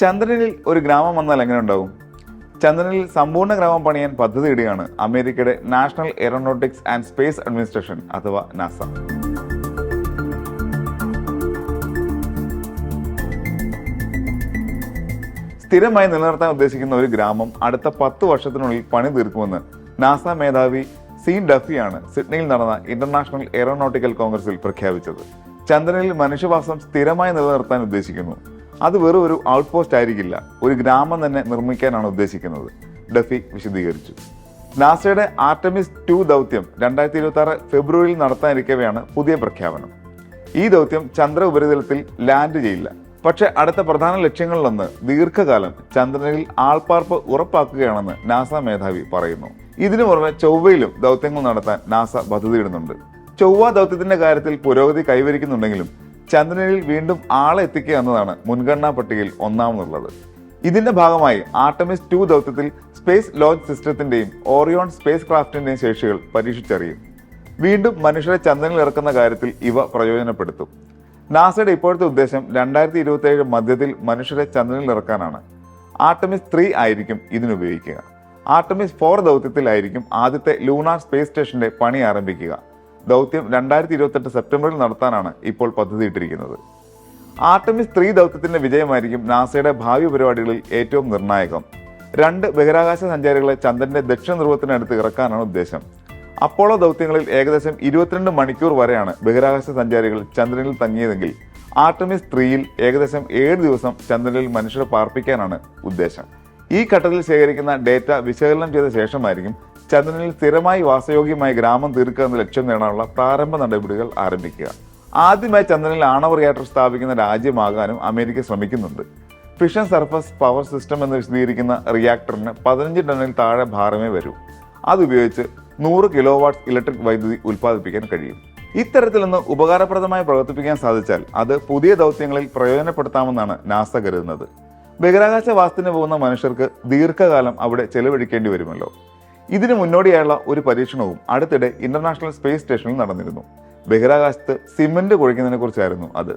ചന്ദ്രനിൽ ഒരു ഗ്രാമം വന്നാൽ എങ്ങനെ ഉണ്ടാവും? ചന്ദ്രനിൽ സമ്പൂർണ ഗ്രാമം പണിയാൻ പദ്ധതി ഇടുകയാണ് അമേരിക്കയുടെ national aeronautics and space administration അഥവാ നാസ. സ്ഥിരമായി നിലനിർത്താൻ ഉദ്ദേശിക്കുന്ന ഒരു ഗ്രാമം അടുത്ത പത്ത് വർഷത്തിനുള്ളിൽ പണി തീർക്കുമെന്ന് നാസ മേധാവി സീൻ ഡഫിയാണ് സിഡ്നിയിൽ നടന്ന ഇന്റർനാഷണൽ എയറോനോട്ടിക്കൽ കോൺഗ്രസിൽ പ്രഖ്യാപിച്ചത്. ചന്ദ്രനിൽ മനുഷ്യവാസം സ്ഥിരമായി നിലനിർത്താൻ ഉദ്ദേശിക്കുന്നു. അത് വെറും ഒരു ഔട്ട് പോസ്റ്റ് ആയിരിക്കില്ല. ഒരു ഗ്രാമം തന്നെ നിർമ്മിക്കാനാണ് ഉദ്ദേശിക്കുന്നത്. ഡഫി വിശദീകരിച്ചു. നാസയുടെ ആർട്ടമിസ് ടു ദൗത്യം രണ്ടായിരത്തി ഇരുപത്തി ആറ് ഫെബ്രുവരിയിൽ നടത്താനിരിക്കവെയാണ് പുതിയ പ്രഖ്യാപനം. ഈ ദൗത്യം ചന്ദ്ര ഉപരിതലത്തിൽ ലാൻഡ് ചെയ്യില്ല. പക്ഷേ അടുത്ത പ്രധാന ലക്ഷ്യങ്ങളിലൊന്ന് ദീർഘകാലം ചന്ദ്രനിൽ ആൾപ്പാർപ്പ് ഉറപ്പാക്കുകയാണെന്ന് നാസ മേധാവി പറയുന്നു. ഇതിനു പുറമെ ചൊവ്വയിലും ദൗത്യങ്ങൾ നടത്താൻ നാസ പദ്ധതിയിടുന്നുണ്ട്. ചൊവ്വ ദൗത്യത്തിന്റെ കാര്യത്തിൽ പുരോഗതി കൈവരിക്കുന്നുണ്ടെങ്കിലും ചന്ദ്രനിൽ വീണ്ടും ആളെ എത്തിക്കുക എന്നതാണ് മുൻഗണനാ പട്ടികയിൽ ഒന്നാമതുള്ളത്. ഇതിന്റെ ഭാഗമായി ആർട്ടമിസ് ടു ദൗത്യത്തിൽ സ്പേസ് ലോഞ്ച് സിസ്റ്റത്തിന്റെയും ഓറിയോൺ സ്പേസ് ക്രാഫ്റ്റിന്റെയും ശേഷികൾ പരീക്ഷിച്ചറിയും. വീണ്ടും മനുഷ്യരെ ചന്ദ്രനിൽ ഇറക്കുന്ന കാര്യത്തിൽ ഇവ പ്രയോജനപ്പെടുത്തും. നാസയുടെ ഇപ്പോഴത്തെ ഉദ്ദേശം രണ്ടായിരത്തി ഇരുപത്തി ഏഴ് മധ്യത്തിൽ മനുഷ്യരെ ചന്ദ്രനിൽ ഇറക്കാനാണ്. ആർട്ടമിസ് ത്രീ ആയിരിക്കും ഇതിനുപയോഗിക്കുക. ആർട്ടമിസ് ഫോർ ദൗത്യത്തിലായിരിക്കും ആദ്യത്തെ ലൂണാർ സ്പേസ് സ്റ്റേഷന്റെ പണി ആരംഭിക്കുക. ദൗത്യം രണ്ടായിരത്തി ഇരുപത്തെട്ട് സെപ്റ്റംബറിൽ നടത്താനാണ് ഇപ്പോൾ പദ്ധതിയിട്ടിരിക്കുന്നത്. ആർട്ടമിസ് ത്രീ ദൗത്യത്തിന്റെ വിജയമായിരിക്കും നാസയുടെ ഭാവി പരിപാടികളിൽ ഏറ്റവും നിർണായകം. രണ്ട് ബഹിരാകാശ സഞ്ചാരികളെ ചന്ദ്രന്റെ ദക്ഷിണ ധ്രുവത്തിനടുത്ത് ഇറക്കാനാണ് ഉദ്ദേശം. അപ്പോളോ ദൗത്യങ്ങളിൽ ഏകദേശം ഇരുപത്തിരണ്ട് മണിക്കൂർ വരെയാണ് ബഹിരാകാശ സഞ്ചാരികൾ ചന്ദ്രനിൽ തങ്ങിയതെങ്കിൽ ആർട്ടമിസ് ത്രീയിൽ ഏകദേശം ഏഴ് ദിവസം ചന്ദ്രനിൽ മനുഷ്യരെ പാർപ്പിക്കാനാണ് ഉദ്ദേശം. ഈ ഘട്ടത്തിൽ ശേഖരിക്കുന്ന ഡേറ്റ വിശകലനം ചെയ്ത ശേഷമായിരിക്കും ചന്ദ്രനിൽ സ്ഥിരമായി വാസയോഗ്യമായ ഗ്രാമം തീർക്കുക എന്ന ലക്ഷ്യം നേടാനുള്ള പ്രാരംഭ നടപടികൾ ആരംഭിക്കുക. ആദ്യമായി ചന്ദ്രനിൽ ആണവ റിയാക്ടർ സ്ഥാപിക്കുന്ന രാജ്യമാകാനും അമേരിക്ക ശ്രമിക്കുന്നുണ്ട്. ഫിഷൻ സർഫസ് പവർ സിസ്റ്റം എന്ന് വിശദീകരിക്കുന്ന റിയാക്ടറിന് പതിനഞ്ച് ടണ്ണിൽ താഴെ ഭാരമേ വരൂ. അതുപയോഗിച്ച് നൂറ് കിലോ വാട്ട്സ് ഇലക്ട്രിക് വൈദ്യുതി ഉൽപ്പാദിപ്പിക്കാൻ കഴിയും. ഇത്തരത്തിലൊന്ന് ഉപകാരപ്രദമായി പ്രവർത്തിപ്പിക്കാൻ സാധിച്ചാൽ അത് പുതിയ ദൗത്യങ്ങളിൽ പ്രയോജനപ്പെടുത്താമെന്നാണ് നാസ കരുതുന്നത്. ബഹിരാകാശ വാസത്തിന് പോകുന്ന മനുഷ്യർക്ക് ദീർഘകാലം അവിടെ ചെലവഴിക്കേണ്ടി വരുമല്ലോ. ഇതിനു മുന്നോടിയായുള്ള ഒരു പരീക്ഷണവും അടുത്തിടെ ഇന്റർനാഷണൽ സ്പേസ് സ്റ്റേഷനിൽ നടന്നിരുന്നു. ബഹിരാകാശത്ത് സിമന്റ് കുഴിക്കുന്നതിനെ കുറിച്ചായിരുന്നു അത്.